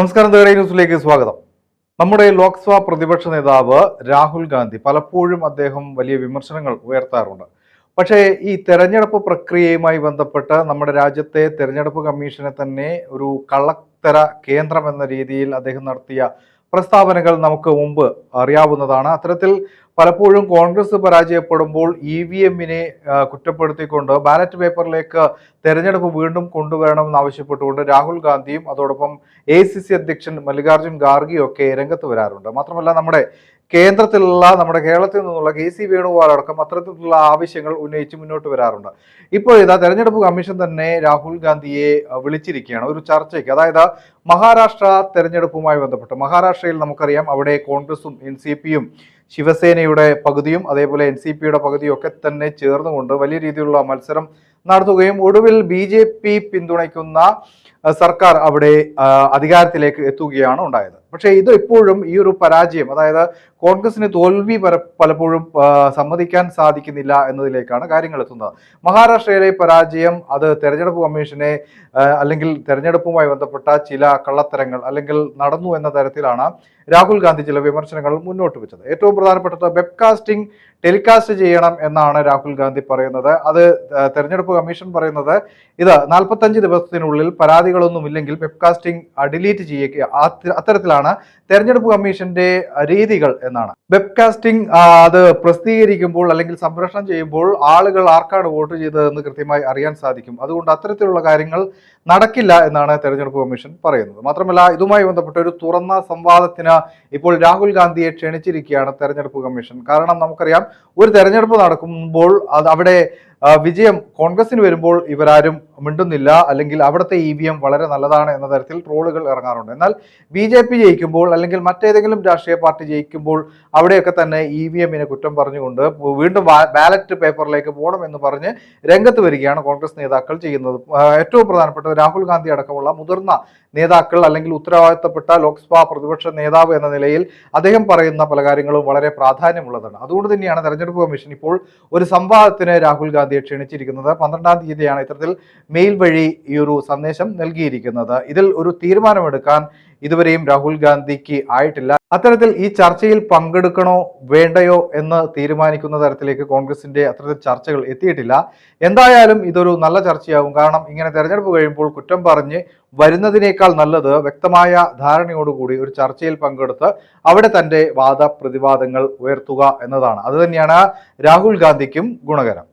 നമസ്കാരം തേടേ ന്യൂസിലേക്ക് സ്വാഗതം. നമ്മുടെ ലോക്സഭാ പ്രതിപക്ഷ നേതാവ് രാഹുൽ ഗാന്ധി പലപ്പോഴും അദ്ദേഹം വലിയ വിമർശനങ്ങൾ ഉയർത്താറുണ്ട്. പക്ഷേ ഈ തെരഞ്ഞെടുപ്പ് പ്രക്രിയയുമായി ബന്ധപ്പെട്ട് നമ്മുടെ രാജ്യത്തെ തെരഞ്ഞെടുപ്പ് കമ്മീഷനെ തന്നെ ഒരു കള്ളത്തര കേന്ദ്രം എന്ന രീതിയിൽ അദ്ദേഹം നടത്തിയ പ്രസ്താവനകൾ നമുക്ക് മുമ്പ് അറിയാവുന്നതാണ്. അത്തരത്തിൽ പലപ്പോഴും കോൺഗ്രസ് പരാജയപ്പെടുമ്പോൾ ഇ വി എമ്മിനെ കുറ്റപ്പെടുത്തിക്കൊണ്ട് ബാലറ്റ് പേപ്പറിലേക്ക് തെരഞ്ഞെടുപ്പ് വീണ്ടും കൊണ്ടുവരണമെന്ന് ആവശ്യപ്പെട്ടുകൊണ്ട് രാഹുൽ ഗാന്ധിയും അതോടൊപ്പം എ സി സി അധ്യക്ഷൻ മല്ലികാർജുൻ ഖാർഗെയും ഒക്കെ രംഗത്ത് വരാറുണ്ട്. മാത്രമല്ല നമ്മുടെ കേന്ദ്രത്തിലുള്ള നമ്മുടെ കേരളത്തിൽ നിന്നുള്ള കെ സി വേണുഗോപാൽ അടക്കം അത്തരത്തിലുള്ള ആവശ്യങ്ങൾ ഉന്നയിച്ച് മുന്നോട്ട് വരാറുണ്ട്. ഇപ്പോൾ ഇതാ തെരഞ്ഞെടുപ്പ് കമ്മീഷൻ തന്നെ രാഹുൽ ഗാന്ധിയെ വിളിച്ചിരിക്കുകയാണ് ഒരു ചർച്ചയ്ക്ക്. അതായത് മഹാരാഷ്ട്ര തെരഞ്ഞെടുപ്പുമായി ബന്ധപ്പെട്ട് മഹാരാഷ്ട്രയിൽ നമുക്കറിയാം അവിടെ കോൺഗ്രസും എൻ സി പിയും ശിവസേനയുടെ പകുതിയും അതേപോലെ എൻ സി പിയുടെ പകുതിയും ഒക്കെ തന്നെ ചേർന്നുകൊണ്ട് വലിയ രീതിയിലുള്ള മത്സരം നടത്തുകയും ഒടുവിൽ ബി ജെ പി പിന്തുണയ്ക്കുന്ന സർക്കാർ അവിടെ അധികാരത്തിലേക്ക് എത്തുകയാണ് ഉണ്ടായത്. പക്ഷേ ഇത് ഇപ്പോഴും ഈ ഒരു പരാജയം അതായത് കോൺഗ്രസിന് തോൽവി പല- പലപ്പോഴും സമ്മതിക്കാൻ സാധിക്കുന്നില്ല എന്നതിലേക്കാണ് കാര്യങ്ങൾ എത്തുന്നത്. മഹാരാഷ്ട്രയിലെ പരാജയം അത് തെരഞ്ഞെടുപ്പ് കമ്മീഷനെ അല്ലെങ്കിൽ തെരഞ്ഞെടുപ്പുമായി ബന്ധപ്പെട്ട ചില കള്ളത്തരങ്ങൾ അല്ലെങ്കിൽ നടന്നു എന്ന തരത്തിലാണ് രാഹുൽ ഗാന്ധി ചില വിമർശനങ്ങൾ മുന്നോട്ട് വെച്ചത്. ഏറ്റവും പ്രധാനപ്പെട്ടത് വെബ്കാസ്റ്റിംഗ് ടെലികാസ്റ്റ് ചെയ്യണം എന്നാണ് രാഹുൽ ഗാന്ധി പറയുന്നത്. അത് ആ, തെരഞ്ഞെടുപ്പ് കമ്മീഷൻ പറയുന്നത് ഇത് നാൽപ്പത്തഞ്ച് ദിവസത്തിനുള്ളിൽ പരാതികളൊന്നുമില്ലെങ്കിൽ വെബ്കാസ്റ്റിംഗ് ഡിലീറ്റ് ചെയ്യുക അത്തരത്തിലാണ് തെരഞ്ഞെടുപ്പ് കമ്മീഷന്റെ രീതികൾ എന്നാണ്. വെബ്കാസ്റ്റിംഗ് അത് പ്രസിദ്ധീകരിക്കുമ്പോൾ അല്ലെങ്കിൽ സംപ്രേഷണം ചെയ്യുമ്പോൾ ആളുകൾ ആർക്കാണ് വോട്ട് ചെയ്തതെന്ന് കൃത്യമായി അറിയാൻ സാധിക്കും. അതുകൊണ്ട് അത്തരത്തിലുള്ള കാര്യങ്ങൾ നടക്കില്ല എന്നാണ് തെരഞ്ഞെടുപ്പ് കമ്മീഷൻ പറയുന്നത്. മാത്രമല്ല ഇതുമായി ബന്ധപ്പെട്ട ഒരു തുറന്ന സംവാദത്തിന് ഇപ്പോൾ രാഹുൽ ഗാന്ധിയെ ക്ഷണിച്ചിരിക്കുകയാണ് തെരഞ്ഞെടുപ്പ് കമ്മീഷൻ. കാരണം നമുക്കറിയാം ഒരു തെരഞ്ഞെടുപ്പ് നടക്കുമ്പോൾ അത് അവിടെ വിജയം കോൺഗ്രസിന് വരുമ്പോൾ ഇവരാരും മിണ്ടുന്നില്ല അല്ലെങ്കിൽ അവിടുത്തെ ഇ വി എം വളരെ നല്ലതാണ് എന്ന തരത്തിൽ ട്രോളുകൾ ഇറങ്ങാറുണ്ട്. എന്നാൽ ബി ജെ പി ജയിക്കുമ്പോൾ അല്ലെങ്കിൽ മറ്റേതെങ്കിലും രാഷ്ട്രീയ പാർട്ടി ജയിക്കുമ്പോൾ അവിടെയൊക്കെ തന്നെ ഇ വി എമ്മിനെ കുറ്റം പറഞ്ഞുകൊണ്ട് വീണ്ടും ബാലറ്റ് പേപ്പറിലേക്ക് പോകണം എന്ന് പറഞ്ഞ് രംഗത്ത് വരികയാണ് കോൺഗ്രസ് നേതാക്കൾ ചെയ്യുന്നത്. ഏറ്റവും പ്രധാനപ്പെട്ട രാഹുൽ ഗാന്ധി അടക്കമുള്ള മുതിർന്ന നേതാക്കൾ അല്ലെങ്കിൽ ഉത്തരവാദിത്തപ്പെട്ട ലോക്സഭാ പ്രതിപക്ഷ നേതാവ് എന്ന നിലയിൽ അദ്ദേഹം പറയുന്ന പല കാര്യങ്ങളും വളരെ പ്രാധാന്യമുള്ളതാണ്. അതുകൊണ്ട് തന്നെയാണ് തെരഞ്ഞെടുപ്പ് കമ്മീഷൻ ഇപ്പോൾ ഒരു സംവാദത്തിന് രാഹുൽ ഗാന്ധിയെ ക്ഷണിച്ചിരിക്കുന്നത്. പന്ത്രണ്ടാം തീയതിയാണ് ഇത്തരത്തിൽ മെയിൽ വഴി ഈ ഒരു സന്ദേശം നൽകിയിരിക്കുന്നത്. ഇതിൽ ഒരു തീരുമാനമെടുക്കാൻ ഇതുവരെയും രാഹുൽ ഗാന്ധിക്ക് ആയിട്ടില്ല. അത്തരത്തിൽ ഈ ചർച്ചയിൽ പങ്കെടുക്കണോ വേണ്ടയോ എന്ന് തീരുമാനിക്കുന്ന തരത്തിലേക്ക് കോൺഗ്രസിന്റെ അത്തരത്തിൽ ചർച്ചകൾ എത്തിയിട്ടില്ല. എന്തായാലും ഇതൊരു നല്ല ചർച്ചയാകും. കാരണം ഇങ്ങനെ തെരഞ്ഞെടുപ്പ് കഴിയുമ്പോൾ കുറ്റം പറഞ്ഞ് വരുന്നതിനേക്കാൾ നല്ലത് വ്യക്തമായ ധാരണയോടുകൂടി ഒരു ചർച്ചയിൽ പങ്കെടുത്ത് അവിടെ തന്റെ വാദപ്രതിവാദങ്ങൾ ഉയർത്തുക എന്നതാണ്. അതുതന്നെയാണ് രാഹുൽ ഗാന്ധിക്കും ഗുണകരം.